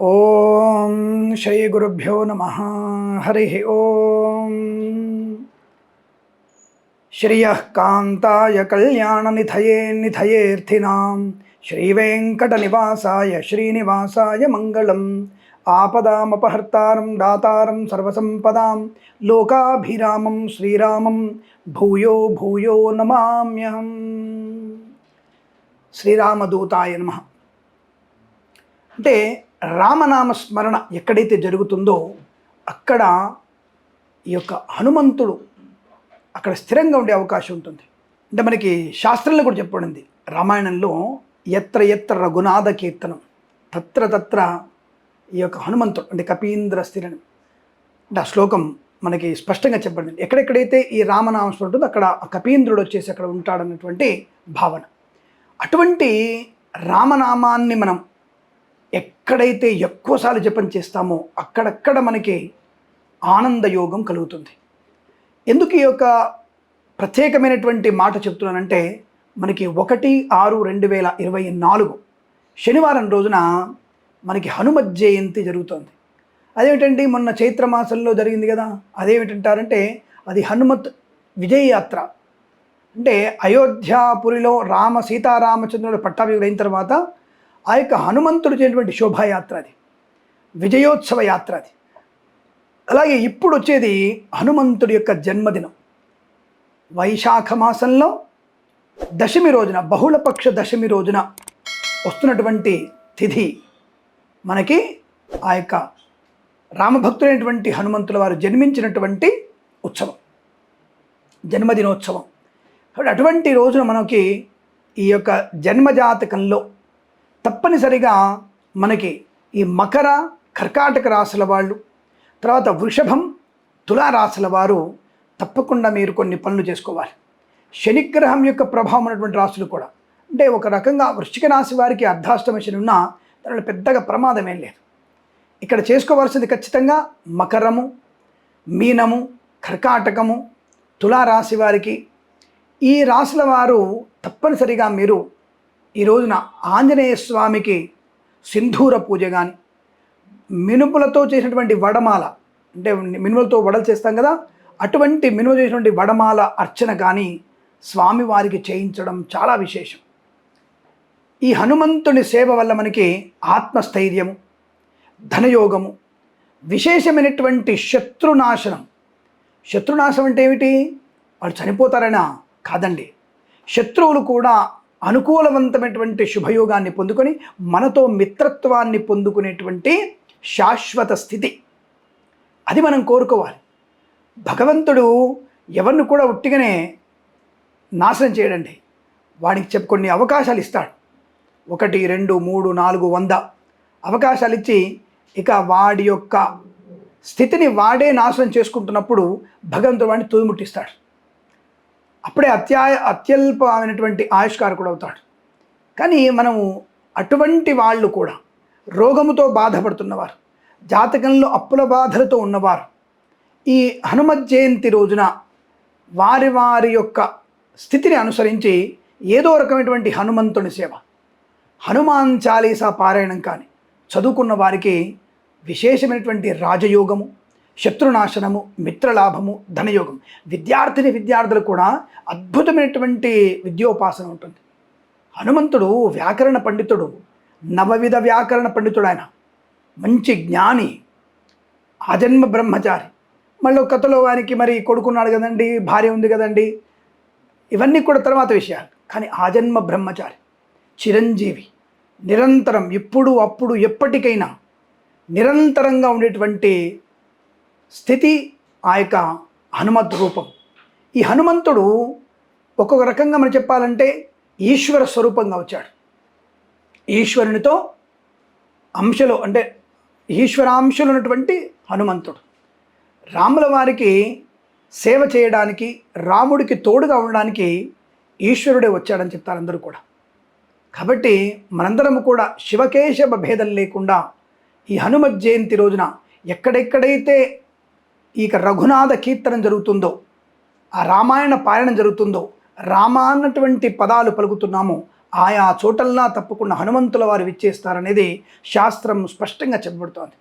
ఓం శ్రీ గురుభ్యో నమ. హరి ఓం. శ్రియ కాంతాయ కళ్యాణ కళ్యాణనిధయే నిధయేర్థినాం శ్రీవేంకటనివాసాయ శ్రీనివాసాయ మంగళం. ఆపదామపహర్తారం దాతారం సర్వసంపదాం. లోకాభిరామం శ్రీరామం. భూయో భూయో నమామ్యహం. శ్రీరామదూతాయ నమ. అంటే రామనామ స్మరణ ఎక్కడైతే జరుగుతుందో అక్కడ ఈ యొక్క హనుమంతుడు అక్కడ స్థిరంగా ఉండే అవకాశం ఉంటుంది. అంటే మనకి శాస్త్రంలో కూడా చెప్పబడింది. రామాయణంలో ఎత్ర ఎత్ర రఘునాథ కీర్తనం తత్ర తత్ర ఈ యొక్క హనుమంతుడు అంటే కపీంద్ర స్థిరని. అంటే ఆ శ్లోకం మనకి స్పష్టంగా చెప్పబడింది. ఎక్కడెక్కడైతే ఈ రామనామస్మరణ ఉంటుందో అక్కడ ఆ కపీంద్రుడు వచ్చేసి అక్కడ ఉంటాడన్నటువంటి భావన. అటువంటి రామనామాన్ని మనం ఎక్కడైతే ఎక్కువసార్లు జపం చేస్తామో అక్కడక్కడ మనకి ఆనందయోగం కలుగుతుంది. ఎందుకు ఈ యొక్క ప్రత్యేకమైనటువంటి మాట చెప్తున్నానంటే మనకి ఒకటి ఆరు రెండు వేల ఇరవై నాలుగు శనివారం రోజున మనకి హనుమత్ జయంతి జరుగుతుంది. అదేమిటండి? మొన్న చైత్రమాసంలో జరిగింది కదా. అదేమిటంటారంటే అది హనుమత్ విజయయాత్ర. అంటే అయోధ్యాపురిలో రామ సీతారామచంద్రుడు పట్టాభిగుడు అయిన తర్వాత ఆ యొక్క హనుమంతుడు చేయటువంటి శోభాయాత్ర అది. విజయోత్సవ యాత్ర అది. అలాగే ఇప్పుడు వచ్చేది హనుమంతుడి యొక్క జన్మదినం. వైశాఖ మాసంలో దశమి రోజున బహుళపక్ష దశమి రోజున వస్తున్నటువంటి తిథి మనకి ఆ యొక్క రామభక్తులైనటువంటి హనుమంతుల వారు జన్మించినటువంటి ఉత్సవం జన్మదినోత్సవం. కాబట్టి అటువంటి రోజున మనకి ఈ యొక్క జన్మజాతకంలో తప్పనిసరిగా మనకి ఈ మకర కర్కాటక రాశుల వాళ్ళు తర్వాత వృషభం తులారాశుల వారు తప్పకుండా మీరు కొన్ని పనులు చేసుకోవాలి. శనిగ్రహం యొక్క ప్రభావం ఉన్నటువంటి రాశులు కూడా. అంటే ఒక రకంగా వృశ్చిక రాశి వారికి అర్ధాష్టమ శని ఉన్నా దానిలో పెద్దగా ప్రమాదం ఏం లేదు. ఇక్కడ చేసుకోవాల్సింది ఖచ్చితంగా మకరము మీనము కర్కాటకము తులారాశి వారికి. ఈ రాశుల వారు తప్పనిసరిగా మీరు ఈ రోజున ఆంజనేయ స్వామికి సింధూర పూజ కానీ మినుపులతో చేసినటువంటి వడమాల అంటే మినుములతో వడలు చేస్తాం కదా అటువంటి మినుము చేసినటువంటి వడమాల అర్చన కానీ స్వామివారికి చేయించడం చాలా విశేషం. ఈ హనుమంతుని సేవ వల్ల మనకి ఆత్మస్థైర్యము ధనయోగము విశేషమైనటువంటి శత్రునాశనం. శత్రునాశనం అంటే ఏమిటి? వాళ్ళు చనిపోతారైనా? కాదండి. శత్రువులు కూడా అనుకూలవంతమైనటువంటి శుభయోగాన్ని పొందుకొని మనతో మిత్రత్వాన్ని పొందుకునేటువంటి శాశ్వత స్థితి. అది మనం కోరుకోవాలి. భగవంతుడు ఎవరిని కూడా ఉట్టిగానే నాశనం చేయడండి. వాడికి చెప్పు కొన్ని అవకాశాలు ఇస్తాడు. ఒకటి రెండు మూడు నాలుగు వంద అవకాశాలు ఇచ్చి ఇక వాడి యొక్క స్థితిని వాడే నాశనం చేసుకుంటున్నప్పుడు భగవంతుడు వాడిని తుదిముట్టిస్తాడు. అప్పుడే అత్యా అత్యల్పమైనటువంటి ఆయుష్కారకుడు అవుతాడు కానీ మనము అటువంటి వాళ్ళు కూడా రోగముతో బాధపడుతున్నవారు జాతకంలో అప్పుల బాధలతో ఉన్నవారు ఈ హనుమత్ జయంతి రోజున వారి వారి యొక్క స్థితిని అనుసరించి ఏదో రకమైనటువంటి హనుమంతుని సేవ హనుమాన్ చాలీసా పారాయణం కానీ చదువుకున్న వారికి విశేషమైనటువంటి రాజయోగము శత్రునాశనము మిత్రలాభము ధనయోగం. విద్యార్థిని విద్యార్థులు కూడా అద్భుతమైనటువంటి విద్యోపాసన ఉంటుంది. హనుమంతుడు వ్యాకరణ పండితుడు నవవిధ వ్యాకరణ పండితుడు ఆయన. మంచి జ్ఞాని ఆజన్మ బ్రహ్మచారి. మళ్ళీ కథలో వానికి మరి కొడుకున్నాడు కదండి భార్య ఉంది కదండి ఇవన్నీ కూడా తర్వాత విషయాలు. కానీ ఆజన్మ బ్రహ్మచారి చిరంజీవి నిరంతరం ఇప్పుడు అప్పుడు ఎప్పటికైనా నిరంతరంగా ఉండేటువంటి స్థితి ఆ యొక్క హనుమద్ రూపం. ఈ హనుమంతుడు ఒక్కొక్క రకంగా మనం చెప్పాలంటే ఈశ్వర స్వరూపంగా వచ్చాడు. ఈశ్వరునితో అంశలు అంటే ఈశ్వరాంశలు ఉన్నటువంటి హనుమంతుడు. రాముల వారికి సేవ చేయడానికి రాముడికి తోడుగా ఉండడానికి ఈశ్వరుడే వచ్చాడని చెప్తారు అందరూ కూడా. కాబట్టి మనందరం కూడా శివకేశవ భేదం లేకుండా ఈ హనుమత్ జయంతి రోజున ఎక్కడెక్కడైతే ఇక రఘునాథ కీర్తనం జరుగుతుందో ఆ రామాయణ పారాయణం జరుగుతుందో రామ అన్నటువంటి పదాలు పలుకుతున్నామో ఆయా చోటల్లా తప్పకుండా హనుమంతుల వారు విచ్చేస్తారనేది శాస్త్రం స్పష్టంగా చెప్పబడుతోంది.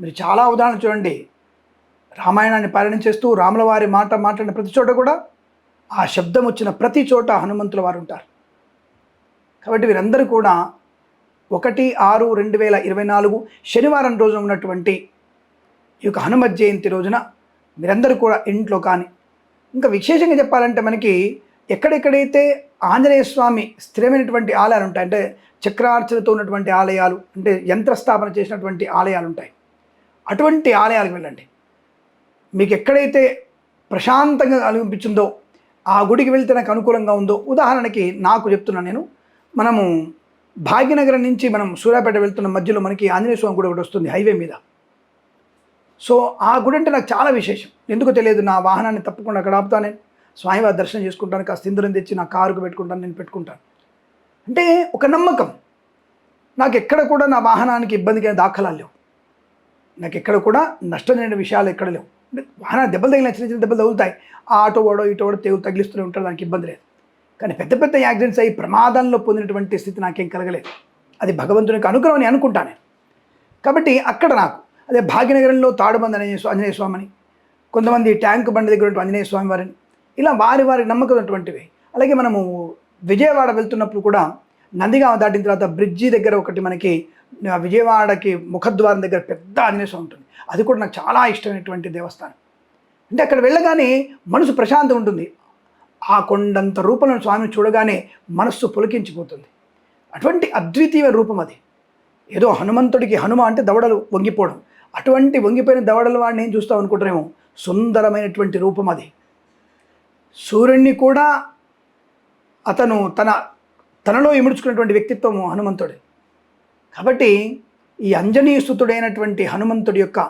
మీరు చాలా ఉదాహరణ చూడండి. రామాయణాన్ని పారాయణం చేస్తూ రాముల వారి మాట మాట్లాడిన ప్రతి చోట కూడా ఆ శబ్దం వచ్చిన ప్రతి చోట హనుమంతుల వారు ఉంటారు. కాబట్టి వీరందరూ కూడా ఒకటి ఆరు రెండు వేల ఇరవై నాలుగు శనివారం రోజున ఉన్నటువంటి ఈ యొక్క హనుమత్ జయంతి రోజున మీరందరూ కూడా ఇంట్లో కానీ ఇంకా విశేషంగా చెప్పాలంటే మనకి ఎక్కడెక్కడైతే ఆంజనేయ స్వామి స్థిరమైనటువంటి ఆలయాలు ఉంటాయి అంటే చక్రార్చనతో ఉన్నటువంటి ఆలయాలు అంటే యంత్రస్థాపన చేసినటువంటి ఆలయాలు ఉంటాయి. అటువంటి ఆలయాలకు వెళ్ళండి. మీకు ఎక్కడైతే ప్రశాంతంగా అనిపించిందో ఆ గుడికి వెళ్తే నాకు అనుకూలంగా ఉందో ఉదాహరణకి నాకు చెప్తున్నాను నేను మనము భాగ్యనగరం నుంచి మనం సూర్యాపేట వెళ్తున్న మధ్యలో మనకి ఆంజనేయ స్వామి గుడి ఒకటి వస్తుంది హైవే మీద. సో ఆ గుడి అంటే నాకు చాలా విశేషం. ఎందుకు తెలియదు నా వాహనాన్ని తప్పకుండా అక్కడ ఆపుతాను. నేను స్వామివారి దర్శనం చేసుకుంటాను కాస్త ఇందులో తెచ్చి నా కారుకు పెట్టుకుంటాను నేను పెట్టుకుంటాను. అంటే ఒక నమ్మకం. నాకు ఎక్కడ కూడా నా వాహనానికి ఇబ్బందిగా దాఖలాలు లేవు. నాకు ఎక్కడ కూడా నష్టం లేని విషయాలు ఎక్కడ లేవు. అంటే వాహన దెబ్బలు తగిలిన చిన్న చిన్న దెబ్బలు తగులుతాయి. ఆ ఆటో వాడో ఇటో వాడో తెగులు తగిలిస్తూనే ఉంటాడు దానికి ఇబ్బంది లేదు. కానీ పెద్ద పెద్ద యాక్సిడెంట్స్ అయ్యి ప్రమాదంలో పొందినటువంటి స్థితి నాకేం కలగలేదు. అది భగవంతునికి అనుగ్రహం అని అనుకుంటాను కాబట్టి అక్కడ నాకు అదే భాగ్యనగరంలో తాడుబంది ఆంజనేయ ఆంజనేయ స్వామిని కొంతమంది ట్యాంక్ బండి దగ్గర ఆంజనేయ స్వామి వారిని ఇలా వారి వారి నమ్మకం ఉన్నటువంటివి. అలాగే మనము విజయవాడ వెళ్తున్నప్పుడు కూడా నందిగామ దాటిన తర్వాత బ్రిడ్జి దగ్గర ఒకటి మనకి విజయవాడకి ముఖద్వారం దగ్గర పెద్ద ఆంజనేయ స్వామి ఉంటుంది. అది కూడా నాకు చాలా ఇష్టమైనటువంటి దేవస్థానం. అంటే అక్కడ వెళ్ళగానే మనసు ప్రశాంతం ఉంటుంది. ఆ కొండంత రూపంలో స్వామిని చూడగానే మనస్సు పులకించిపోతుంది. అటువంటి అద్వితీయ రూపం అది. ఏదో హనుమంతుడికి హనుమ అంటే దవడలు వంగిపోవడం. అటువంటి వంగిపోయిన దవడల వాడిని ఏం చూస్తాం అనుకుంటారేమో? సుందరమైనటువంటి రూపం అది. సూర్యుడిని కూడా అతను తన తనలో ఇముడుచుకున్నటువంటి వ్యక్తిత్వం హనుమంతుడి. కాబట్టి ఈ అంజనీసుతుడైనటువంటి హనుమంతుడి యొక్క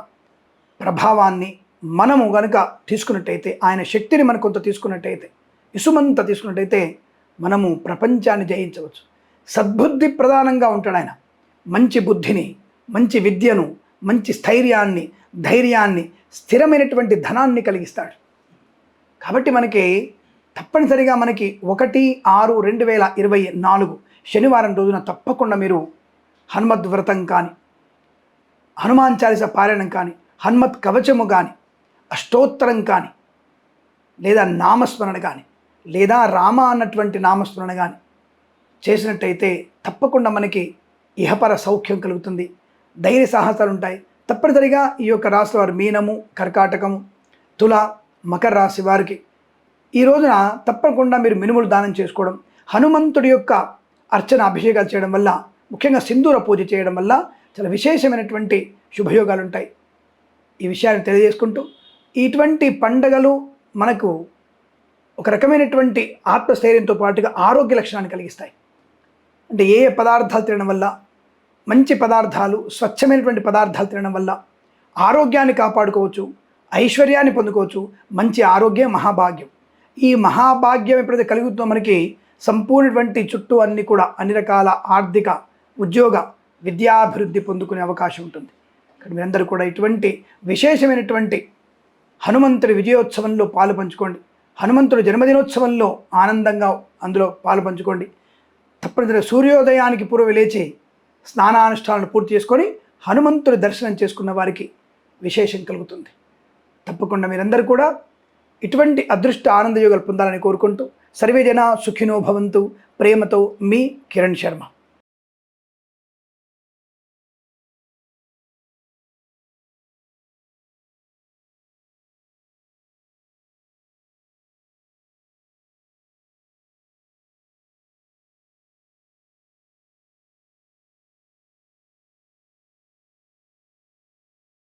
ప్రభావాన్ని మనము గనుక తీసుకున్నట్టయితే ఆయన శక్తిని మనం కొంత తీసుకున్నట్టయితే ఇసుమంత తీసుకున్నట్టయితే మనము ప్రపంచాన్ని జయించవచ్చు. సద్బుద్ధి ప్రధానంగా ఉంటాడు ఆయన. మంచి బుద్ధిని మంచి విద్యను మంచి స్థైర్యాన్ని ధైర్యాన్ని స్థిరమైనటువంటి ధనాన్ని కలిగిస్తాడు. కాబట్టి మనకి తప్పనిసరిగా మనకి ఒకటి ఆరు రెండు వేల ఇరవై నాలుగు శనివారం రోజున తప్పకుండా మీరు హనుమద్ వ్రతం కానీ హనుమాన్ చాలీస పారాయణం కానీ హనుమత్ కవచము కానీ అష్టోత్తరం కానీ లేదా నామస్మరణ కానీ లేదా రామ అన్నటువంటి నామస్మరణ కానీ చేసినట్టయితే తప్పకుండా మనకి ఇహపర సౌఖ్యం కలుగుతుంది. ధైర్య సాహసాలు ఉంటాయి. తప్పనిసరిగా ఈ యొక్క రాశి వారు మీనము కర్కాటకము తుల మకర రాశి వారికి ఈ రోజున తప్పకుండా మీరు మినుములు దానం చేసుకోవడం హనుమంతుడి యొక్క అర్చన అభిషేకాలు చేయడం వల్ల ముఖ్యంగా సింధూర పూజ చేయడం వల్ల చాలా విశేషమైనటువంటి శుభయోగాలు ఉంటాయి. ఈ విషయాన్ని తెలియజేసుకుంటూ ఇటువంటి పండగలు మనకు ఒక రకమైనటువంటి ఆత్మస్థైర్యంతో పాటుగా ఆరోగ్య లక్షణాన్ని కలిగిస్తాయి. అంటే ఏ ఏ పదార్థాలు తినడం వల్ల మంచి పదార్థాలు స్వచ్ఛమైనటువంటి పదార్థాలు తినడం వల్ల ఆరోగ్యాన్ని కాపాడుకోవచ్చు ఐశ్వర్యాన్ని పొందుకోవచ్చు మంచి ఆరోగ్యం మహాభాగ్యం. ఈ మహాభాగ్యం ఎప్పుడైతే కలుగుతుందో మనకి సంపూర్ణటువంటి చుట్టూ అన్ని కూడా అన్ని రకాల ఆర్థిక ఉద్యోగ విద్యాభివృద్ధి పొందుకునే అవకాశం ఉంటుంది. ఇక్కడ మీరందరూ కూడా ఇటువంటి విశేషమైనటువంటి హనుమంతుడి విజయోత్సవంలో పాలు పంచుకోండి. హనుమంతుడి జన్మదినోత్సవంలో ఆనందంగా అందులో పాలు పంచుకోండి. తప్పనిసరిగా సూర్యోదయానికి పూర్వ లేచి స్నానానుష్ఠానాలు పూర్తి చేసుకొని హనుమంతుడి దర్శనం చేసుకున్న వారికి విశేషం కలుగుతుంది. తప్పకుండా మీరందరూ కూడా ఇటువంటి అదృష్ట ఆనంద యోగాలు పొందాలని కోరుకుంటూ సర్వే జన సుఖినో భవంతు. ప్రేమతో మీ కిరణ్ శర్మ.